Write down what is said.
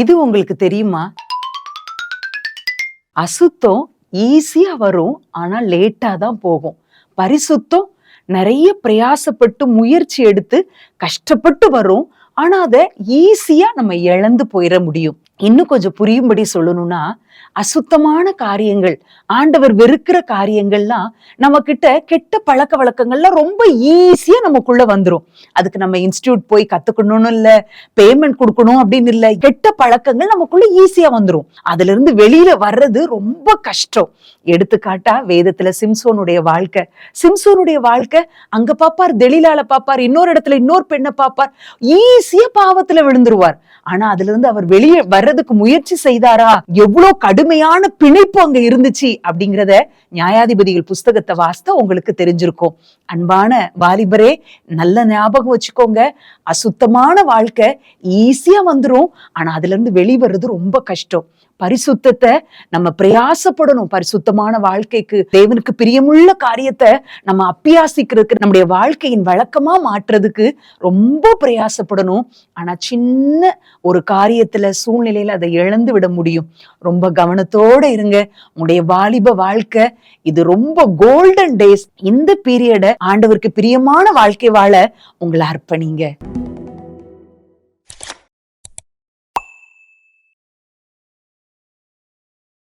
இது உங்களுக்கு தெரியுமா? அசுத்தம் ஈஸியா வரும் ஆனா லேட்டா தான் போகும். பரிசுத்தம் நிறைய பிரயாசப்பட்டு முயற்சி எடுத்து கஷ்டப்பட்டு வரும். ஆனா அதை ஈஸியா நம்ம இழந்து போயிட முடியும். இன்னும் கொஞ்சம் புரியும்படி சொல்லணும்னா அசுத்தமான காரியங்கள் ஆண்டவர் வெறுக்கிற காரியங்கள்லாம் நம்ம கிட்ட கெட்ட பழக்க வழக்கங்கள்லாம் ரொம்ப ஈஸியா நமக்குள்ள வந்துரும். அதுக்கு நம்ம இன்ஸ்டியூட் போய் கத்துக்கணும்னு இல்ல பேமெண்ட் கொடுக்கணும் அப்படின்னு இல்ல கெட்ட பழக்கங்கள் நமக்குள்ள ஈஸியா வந்துரும். அதுல இருந்து வெளியில வர்றது ரொம்ப கஷ்டம். எடுத்துக்காட்டா வேதத்துல சிம்சோனுடைய வாழ்க்கை. சிம்சோனுடைய வாழ்க்கை அங்க பாப்பார் தெளிலால பாப்பார் இன்னொரு இடத்துல இன்னொரு பெண்ணை பாப்பார். ஈஸியா பாவத்துல விழுந்துருவார். ஆனா அதுல இருந்து அவர் வெளியே வர்றதுக்கு முயற்சி செய்தாரா? எவ்வளவு கடுமையான பிணைப்பு அங்க இருந்துச்சு அப்படிங்கிறத நியாயாதிபதிகள் புஸ்தகத்தை வாசித்தா உங்களுக்கு தெரிஞ்சிருக்கும். அன்பான வாலிபரே நல்ல ஞாபகம் வச்சுக்கோங்க. அசுத்தமான வாழ்க்கை ஈஸியா வந்துரும். ஆனா அதுல இருந்து வெளிவர்றது ரொம்ப கஷ்டம். பரிசுத்தத்தை நம்ம பிரயாசப்படணும். பரிசுத்தமான வாழ்க்கைக்கு தேவனுக்கு பிரியமுள்ள காரியத்தை நம்ம அப்பியாசிக்கிறதுக்கு நம்முடைய வாழ்க்கையின் வழக்கமா மாற்றுறதுக்கு ரொம்ப பிரயாசப்படணும். ஆனா சின்ன ஒரு காரியத்துல சூழ்நிலையில அதை இழந்து விட முடியும். ரொம்ப கவனத்தோட இருங்க. உங்களுடைய வாலிப வாழ்க்கை இது ரொம்ப கோல்டன் டேஸ் இந்த பீரியட ஆண்டவருக்கு பிரியமான வாழ்க்கை வாழ உங்களை அர்ப்பணிங்க.